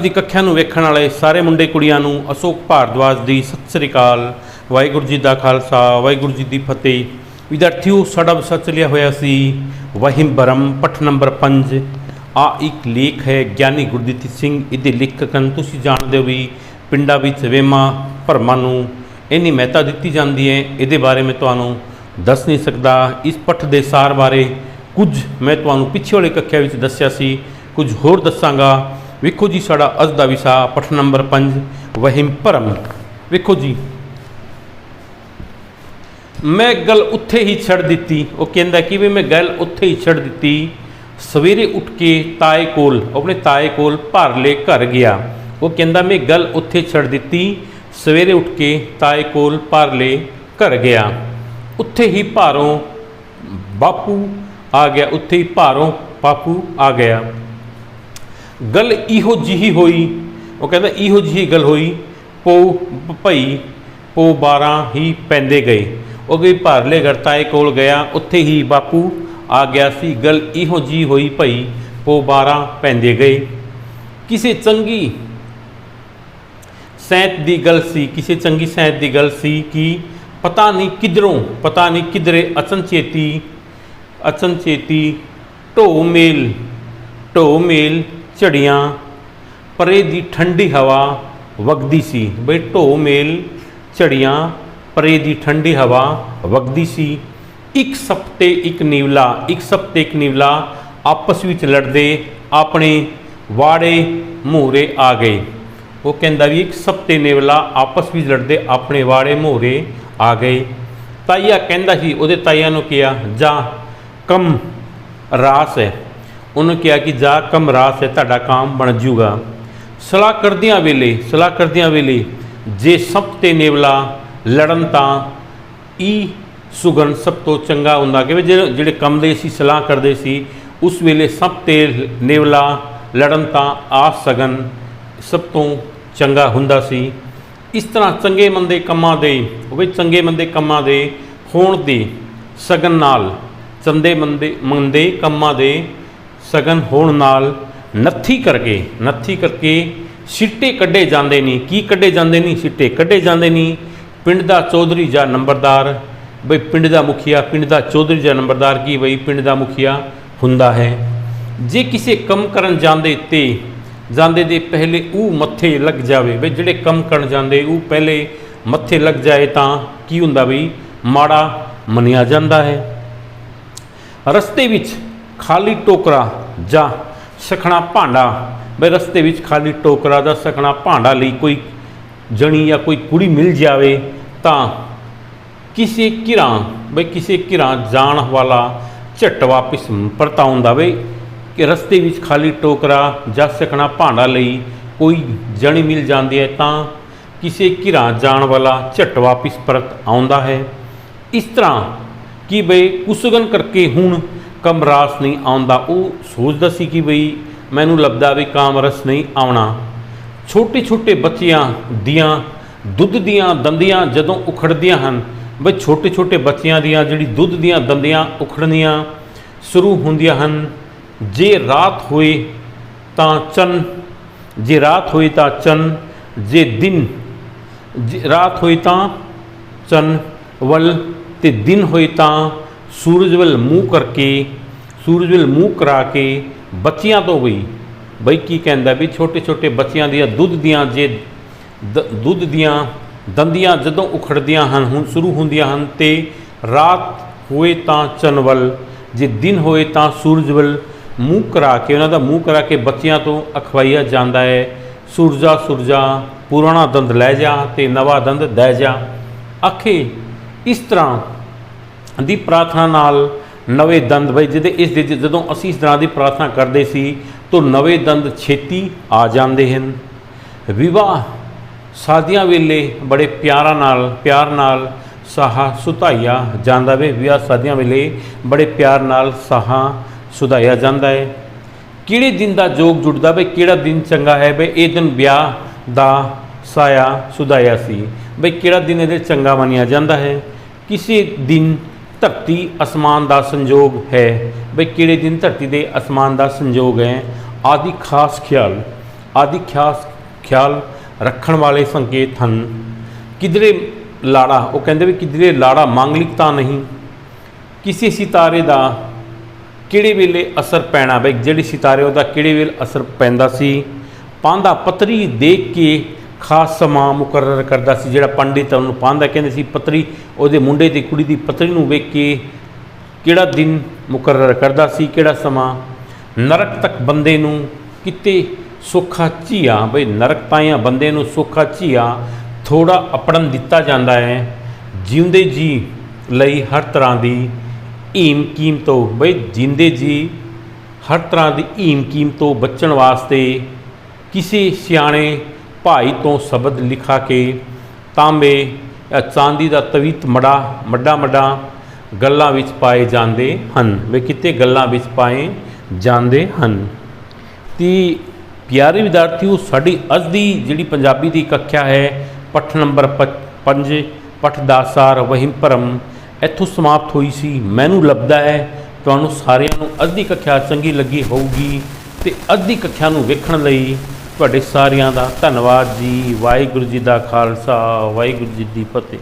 ਦੀ ਕੱਖਿਆ ਨੂੰ ਵੇਖਣ ਵਾਲੇ ਸਾਰੇ ਮੁੰਡੇ ਕੁੜੀਆਂ ਨੂੰ ਅਸ਼ੋਕ ਭਾਰਦਵਾਜ ਦੀ ਸਤਿ ਸ੍ਰੀ ਅਕਾਲ, ਵਾਹਿਗੁਰੂ ਜੀ ਦਾ ਖਾਲਸਾ, ਵਾਹਿਗੁਰੂ ਜੀ ਦੀ ਫਤਿਹ। ਵਿਦਿਆਰਥੀਓ, ਸਾਡਾ ਵਿਸ਼ਾ ਲਿਆ ਹੋਇਆ ਸੀ ਵਹਿਮ ਭਰਮ ਪਠ ਨੰਬਰ 5 ਆ ਇੱਕ ਲੇਖ ਹੈ ਗਿਆਨੀ ਗੁਰਦੀਪ ਸਿੰਘ, ਇਹਦੇ ਲੇਖਕ ਹਨ ਤੁਸੀਂ ਜਾਣਦੇ ਹੋ ਵੀ ਪਿੰਡਾਂ ਵਿੱਚ ਵੇਮਾ ਭਰਮਾਂ ਨੂੰ ਇੰਨੀ ਮਹੱਤਤਾ ਦਿੱਤੀ ਜਾਂਦੀ ਹੈ, ਇਹਦੇ ਬਾਰੇ ਮੈਂ ਤੁਹਾਨੂੰ ਦੱਸ ਨਹੀਂ ਸਕਦਾ। ਇਸ ਪਠ ਦੇ ਸਾਰ ਬਾਰੇ ਕੁਝ ਮੈਂ ਤੁਹਾਨੂੰ ਪਿੱਛੇ ਵਾਲੇ ਕੱਖਿਆ ਵਿੱਚ ਦੱਸਿਆ ਸੀ, ਕੁਝ ਹੋਰ ਦੱਸਾਂਗਾ। ਵੇਖੋ ਜੀ ਸਾਡਾ ਅੱਜ ਦਾ ਵਿਸ਼ਾ ਪਠ ਨੰਬਰ 5 ਵਹਿਮ ਭਰਮ। ਵੇਖੋ ਜੀ। ਮੈਂ ਗੱਲ ਉੱਥੇ ਹੀ ਛੱਡ ਦਿੱਤੀ। ਉਹ ਕਹਿੰਦਾ ਕਿ ਵੀ ਮੈਂ ਗੱਲ ਉੱਥੇ ਹੀ ਛੱਡ ਦਿੱਤੀ। ਸਵੇਰੇ ਉੱਠ ਕੇ ਤਾਏ ਕੋਲ, ਆਪਣੇ ਤਾਏ ਕੋਲ ਭਰ ਲੈ ਘਰ ਗਿਆ। ਉਹ ਕਹਿੰਦਾ, ਮੈਂ ਗੱਲ ਉੱਥੇ ਛੱਡ ਦਿੱਤੀ। ਸਵੇਰੇ ਉੱਠ ਕੇ ਤਾਏ ਕੋਲ ਭਰ ਲੈ ਘਰ ਗਿਆ। ਉੱਥੇ ਹੀ ਭਾਰੋਂ ਬਾਪੂ ਆ ਗਿਆ, ਉੱਥੇ ਹੀ ਭਾਰੋਂ ਬਾਪੂ ਆ ਗਿਆ। ਗੱਲ ਇਹੋ ਜਿਹੀ ਹੋਈ, ਉਹ ਕਹਿੰਦਾ ਇਹੋ ਜਿਹੀ ਗੱਲ ਹੋਈ ਪੋ ਭਈ ਪੋ 12 ਹੀ ਪੈਂਦੇ ਗਏ। ਉਹ ਗਈ ਭਾਰਲੇ ਗਰਤਾਏ ਕੋਲ ਗਿਆ, ਉੱਥੇ ਹੀ ਬਾਪੂ ਆ ਗਿਆ ਸੀ, ਗੱਲ ਇਹੋ ਜਿਹੀ ਹੋਈ ਭਈ ਪੋ 12 ਪੈਂਦੇ ਗਏ। ਕਿਸੇ ਚੰਗੀ ਸੈਂਤ ਦੀ ਗੱਲ ਸੀ, ਕਿਸੇ ਚੰਗੀ ਸੈਂਤ ਦੀ ਗੱਲ ਸੀ ਕਿ ਪਤਾ ਨਹੀਂ ਕਿਧਰੋਂ, ਪਤਾ ਨਹੀਂ ਕਿਧਰੇ ਅਚਨਚੇਤੀ ਅਚਨਚੇਤੀ ਢੋ ਮੇਲ ਢੋ ਮੇਲ ਝੜੀਆਂ, ਪਰੇ ਦੀ ਠੰਡੀ ਹਵਾ ਵਗਦੀ ਸੀ। ਬਈ ਢੋ ਮੇਲ, ਝੜੀਆਂ, ਪਰੇ ਦੀ ਠੰਡੀ ਹਵਾ ਵਗਦੀ ਸੀ। ਇੱਕ ਸਪਤੇ ਇੱਕ ਨੀਵਲਾ, ਇੱਕ ਸਪਤੇ ਇੱਕ ਨੀਵਲਾ ਆਪਸ ਵਿੱਚ ਲੜਦੇ ਆਪਣੇ ਵਾੜੇ ਮੂਹਰੇ ਆ ਗਏ। ਉਹ ਕਹਿੰਦਾ ਵੀ ਇੱਕ ਸਪਤੇ ਨੀਵਲਾ ਆਪਸ ਵਿੱਚ ਲੜਦੇ ਆਪਣੇ ਵਾੜੇ ਮੂਹਰੇ ਆ ਗਏ। ਤਾਈਆ ਕਹਿੰਦਾ ਸੀ, ਉਹਦੇ ਤਾਈਆ ਨੂੰ ਕਿਹਾ, ਜਾ, ਕਮ ਰਾਸ ਹੈ। ਉਹਨੂੰ ਕਿਹਾ ਕਿ ਜਾ ਕਮ ਰਾਸ ਹੈ ਤੁਹਾਡਾ ਕੰਮ ਬਣ ਜੂਗਾ। ਸਲਾਹ ਕਰਦਿਆਂ ਵੇਲੇ, ਸਲਾਹ ਕਰਦਿਆਂ ਵੇਲੇ ਜੇ ਸਭ ਤੇ ਨੇਵਲਾ ਲੜਨ ਤਾਂ ਈ ਸੁਗਨ ਸਭ ਤੋਂ ਚੰਗਾ ਹੁੰਦਾ। ਕਿ ਵੀ ਜਿਹੜੇ ਕੰਮ ਦੇ ਅਸੀਂ ਸਲਾਹ ਕਰਦੇ ਸੀ, ਉਸ ਵੇਲੇ ਸਭ ਤੇ ਨੇਵਲਾ ਲੜਨ ਤਾਂ ਆ ਸਗਨ ਸਭ ਤੋਂ ਚੰਗਾ ਹੁੰਦਾ ਸੀ। ਇਸ ਤਰ੍ਹਾਂ ਚੰਗੇ ਮੰਦੇ ਕੰਮਾਂ ਦੇ, ਉਹ ਵੀ ਚੰਗੇ ਮੰਦੇ ਕੰਮਾਂ ਦੇ ਹੋਣ ਦੇ ਸਗਨ ਨਾਲ ਚੰਦੇ ਮੰਦੇ ਮੰਦੇ ਕੰਮਾਂ ਦੇ ਸਗਨ ਹੋਣ ਨਾਲ ਨੱਥੀ ਕਰਕੇ ਨੱਥੀ ਕਰਕੇ ਸਿੱਟੇ ਕੱਢੇ ਜਾਂਦੇ ਨਹੀਂ ਕੀ ਕੱਢੇ ਜਾਂਦੇ ਨਹੀਂ ਸਿੱਟੇ ਕੱਢੇ ਜਾਂਦੇ ਨਹੀਂ ਪਿੰਡ ਦਾ ਚੌਧਰੀ ਜਾਂ ਨੰਬਰਦਾਰ, ਬਈ ਪਿੰਡ ਦਾ ਮੁਖੀਆ, ਪਿੰਡ ਦਾ ਚੌਧਰੀ ਜਾਂ ਨੰਬਰਦਾਰ ਕੀ ਬਈ? ਪਿੰਡ ਦਾ ਮੁਖੀਆ ਹੁੰਦਾ ਹੈ। ਜੇ ਕਿਸੇ ਕੰਮ ਕਰਨ ਜਾਂਦੇ ਤੇ, ਜਾਂਦੇ ਦੇ ਪਹਿਲੇ ਉਹ ਮੱਥੇ ਲੱਗ ਜਾਵੇ, ਬਈ ਜਿਹੜੇ ਕੰਮ ਕਰਨ ਜਾਂਦੇ, ਉਹ ਪਹਿਲੇ ਮੱਥੇ ਲੱਗ ਜਾਏ ਤਾਂ ਕੀ ਹੁੰਦਾ ਬਈ? ਮਾੜਾ ਮੰਨਿਆ ਜਾਂਦਾ ਹੈ। ਰਸਤੇ ਵਿੱਚ ਖਾਲੀ ਟੋਕਰਾ ਜਾਂ ਸਖਣਾ ਭਾਂਡਾ, ਬਈ ਰਸਤੇ ਵਿੱਚ ਖਾਲੀ ਟੋਕਰਾ ਜਾਂ ਸਖਣਾ ਭਾਂਡਾ ਲਈ ਕੋਈ ਜਣੀ ਜਾਂ ਕੋਈ ਕੁੜੀ ਮਿਲ ਜਾਵੇ ਤਾਂ ਕਿਸੇ ਕਿਰਾਂ ਬਈ ਕਿਸੇ ਕਿਰਾਂ ਜਾਣ ਵਾਲਾ ਝਟ ਵਾਪਿਸ ਪਰਤਾਉਂਦਾ ਵੇ ਕਿ ਰਸਤੇ ਵਿੱਚ ਖਾਲੀ ਟੋਕਰਾ ਜਾਂ ਸਖਣਾ ਭਾਂਡਾ ਲਈ ਕੋਈ ਜਣੀ ਮਿਲ ਜਾਂਦੀ ਹੈ ਤਾਂ ਕਿਸੇ ਕਿਰਾਂ ਜਾਣ ਵਾਲਾ ਝਟ ਵਾਪਿਸ ਪਰਤ ਆਉਂਦਾ ਹੈ। ਇਸ ਤਰ੍ਹਾਂ ਕਿ ਬਈ ਕੁਸਗਨ ਕਰਕੇ ਹੁਣ ਕਮਰਾਸ ਨਹੀਂ ਆਉਂਦਾ। ਉਹ ਸੋਚਦਾ ਸੀ ਕਿ ਬਈ ਮੈਨੂੰ ਲੱਭਦਾ ਵੀ ਕਾਮਰਸ ਨਹੀਂ ਆਉਣਾ। ਛੋਟੇ ਛੋਟੇ ਬੱਚਿਆਂ ਦੀਆਂ, ਦੁੱਧ ਦੀਆਂ ਦੰਦੀਆਂ ਜਦੋਂ ਉਖੜਦੀਆਂ ਹਨ, ਬਈ ਛੋਟੇ ਛੋਟੇ ਬੱਚਿਆਂ ਦੀਆਂ ਜਿਹੜੀ ਦੁੱਧ ਦੀਆਂ ਦੰਦੀਆਂ ਉਖੜਨੀਆਂ ਸ਼ੁਰੂ ਹੁੰਦੀਆਂ ਹਨ। ਜੇ ਰਾਤ ਹੋਏ ਤਾਂ ਚੰਨ, ਜੇ ਰਾਤ ਹੋਈ ਤਾਂ ਚੰਨ, ਜੇ ਦਿਨ, ਜੇ ਰਾਤ ਹੋਈ ਤਾਂ ਚੰਨ, ਵੱਲ ਤੇ ਦਿਨ ਹੋਈ ਤਾਂ ਸੂਰਜ ਵੱਲ ਮੂੰਹ ਕਰਕੇ, ਸੂਰਜ ਵੱਲ ਮੂੰਹ ਕਰਾ ਕੇ ਬੱਚਿਆਂ ਤੋਂ ਵੀ, ਬਈ ਕੀ ਕਹਿੰਦਾ ਵੀ ਛੋਟੇ ਛੋਟੇ ਬੱਚਿਆਂ ਦੀਆਂ ਦੁੱਧ ਦੀਆਂ ਜੇ ਦ- ਦੁੱਧ ਦੀਆਂ ਦੰਦੀਆਂ ਜਦੋਂ ਉਖੜਦੀਆਂ ਹਨ, ਹੁਣ ਸ਼ੁਰੂ ਹੁੰਦੀਆਂ ਹਨ ਤੇ ਰਾਤ ਹੋਏ ਤਾਂ ਚੰਨ ਵੱਲ, ਜੇ ਦਿਨ ਹੋਏ ਤਾਂ ਸੂਰਜ ਵੱਲ ਮੂੰਹ ਕਰਾ ਕੇ, ਉਹਨਾਂ ਦਾ ਮੂੰਹ ਕਰਾ ਕੇ ਬੱਚਿਆਂ ਤੋਂ ਅਖਵਾਈਆ ਜਾਂਦਾ ਹੈ, ਸੂਰਜਾ ਸੂਰਜਾ, ਪੁਰਾਣਾ ਦੰਦ ਲੈ ਜਾ ਤੇ ਨਵਾਂ ਦੰਦ ਦੇ ਜਾ। ਆਖੇ, ਇਸ ਤਰ੍ਹਾਂ ਦੀ ਪ੍ਰਾਰਥਨਾ ਨਾਲ ਨਵੇਂ ਦੰਦ ਬਈ ਜਿਹਦੇ ਇਸ ਦੇ ਜਦੋਂ ਅਸੀਂ ਇਸ ਤਰ੍ਹਾਂ ਦੀ ਪ੍ਰਾਰਥਨਾ ਕਰਦੇ ਸੀ, ਤਾਂ ਨਵੇਂ ਦੰਦ ਛੇਤੀ ਆ ਜਾਂਦੇ ਹਨ। ਵਿਵਾਹ ਸਾਦੀਆਂ ਵੇਲੇ ਬੜੇ ਪਿਆਰਾਂ ਨਾਲ, ਪਿਆਰ ਨਾਲ ਸਾਹਾ ਸੁਧਾਇਆ ਜਾਂਦਾ ਵੇ। ਵਿਆਹ ਸਾਦੀਆਂ ਵੇਲੇ ਬੜੇ ਪਿਆਰ ਨਾਲ ਸਾਹਾ ਸੁਧਾਇਆ ਜਾਂਦਾ ਹੈ ਕਿਹੜੇ ਦਿਨ ਦਾ ਜੋਗ ਜੁੜਦਾ ਵੇ, ਕਿਹੜਾ ਦਿਨ ਚੰਗਾ ਹੈ ਵੇ, ਇਹ ਦਿਨ ਵਿਆਹ ਦਾ ਸਾਇਆ ਸੁਧਾਇਆ ਸੀ। ਵੇ ਕਿਹੜਾ ਦਿਨ ਇਹਦੇ ਚੰਗਾ ਮੰਨਿਆ ਜਾਂਦਾ ਹੈ? ਕਿਸੇ ਦਿਨ ਧਰਤੀ ਅਸਮਾਨ ਦਾ ਸੰਜੋਗ ਹੈ। ਬਈ ਕਿਹੜੇ ਦਿਨ ਧਰਤੀ ਦੇ ਅਸਮਾਨ ਦਾ ਸੰਜੋਗ ਹੈ? ਆਦਿ ਖਾਸ ਖਿਆਲ, ਆਦਿ ਖਾਸ ਖਿਆਲ ਰੱਖਣ ਵਾਲੇ ਸੰਕੇਤ ਹਨ। ਕਿਧਰੇ ਲਾੜਾ, ਉਹ ਕਹਿੰਦੇ ਵੀ ਕਿਧਰੇ ਲਾੜਾ ਮਾਂਗਲਿਕਤਾ ਨਹੀਂ। ਕਿਸੇ ਸਿਤਾਰੇ ਦਾ ਕਿਹੜੇ ਵੇਲੇ ਅਸਰ ਪੈਣਾ? ਬਈ ਜਿਹੜੇ ਸਿਤਾਰੇ ਉਹਦਾ ਕਿਹੜੇ ਵੇਲੇ ਅਸਰ ਪੈਂਦਾ ਸੀ? ਪਾਂਦਾ ਪਤਰੀ ਦੇਖ ਕੇ ਖਾਸ ਸਮਾਂ ਮੁਕਰਰ ਕਰਦਾ ਸੀ, ਜਿਹੜਾ ਪੰਡਿਤ ਉਹਨੂੰ ਪਾਉਂਦਾ ਕਹਿੰਦੇ ਸੀ, ਪਤਰੀ, ਉਹਦੇ ਮੁੰਡੇ ਤੇ ਕੁੜੀ ਦੀ ਪਤਰੀ ਨੂੰ ਵੇਖ ਕੇ ਕਿਹੜਾ ਦਿਨ ਮੁਕਰਰ ਕਰਦਾ ਸੀ, ਕਿਹੜਾ ਸਮਾਂ? ਨਰਕ ਤੱਕ ਬੰਦੇ ਨੂੰ ਕਿਤੇ ਸੁੱਖਾ ਝੀਆ, ਬਈ ਨਰਕ ਤਾਈਆਂ ਬੰਦੇ ਨੂੰ ਸੁੱਖਾ ਝੀਆ ਥੋੜਾ ਅਪੜਨ ਦਿੱਤਾ ਜਾਂਦਾ ਹੈ। ਜਿਉਂਦੇ ਜੀ ਲਈ ਹਰ ਤਰ੍ਹਾਂ ਦੀ ਈਮ ਕੀਮਤੋਂ, ਬਈ ਜਿੰਦੇ ਜੀ ਹਰ ਤਰ੍ਹਾਂ ਦੀ ਈਮ ਕੀਮਤੋਂ ਬਚਣ ਵਾਸਤੇ ਕਿਸੇ ਸਿਆਣੇ ਭਾਈ ਤੋਂ ਸ਼ਬਦ ਲਿਖਾ ਕੇ ਤਾਂਬੇ ਜਾਂ ਚਾਂਦੀ ਦਾ ਤਵੀਤ ਮੜਾ, ਮੱਡਾ ਮੱਡਾ ਗੱਲਾਂ ਵਿੱਚ ਪਾਏ ਜਾਂਦੇ ਹਨ। ਵੇ ਕਿਤੇ ਗੱਲਾਂ ਵਿੱਚ ਪਾਏ ਜਾਂਦੇ ਹਨ। ਤੇ ਪਿਆਰੇ ਵਿਦਿਆਰਥੀਓ, ਸਾਡੀ ਅੱਜ ਦੀ ਜਿਹੜੀ ਪੰਜਾਬੀ ਦੀ ਕੱਖਿਆ ਹੈ, ਪੱਠ ਨੰਬਰ 5 ਪਠ ਦਾ ਸਾਰ ਵਹਿਮ ਭਰਮ, ਇੱਥੋਂ ਸਮਾਪਤ ਹੋਈ ਸੀ। ਮੈਨੂੰ ਲੱਭਦਾ ਹੈ, ਤੁਹਾਨੂੰ ਸਾਰਿਆਂ ਨੂੰ ਅੱਜ ਦੀ ਕੱਖਿਆ ਚੰਗੀ ਲੱਗੀ ਹੋਊਗੀ ਤੇ ਅੱਜ ਦੀ ਕੱਖਿਆ ਨੂੰ ਵੇਖਣ ਲਈ ਤੁਹਾਡੇ ਸਾਰਿਆਂ ਦਾ ਧੰਨਵਾਦ ਜੀ। ਵਾਹਿਗੁਰੂ ਜੀ ਦਾ ਖਾਲਸਾ ਵਾਹਿਗੁਰੂ ਜੀ ਦੀ ਫਤਿਹ।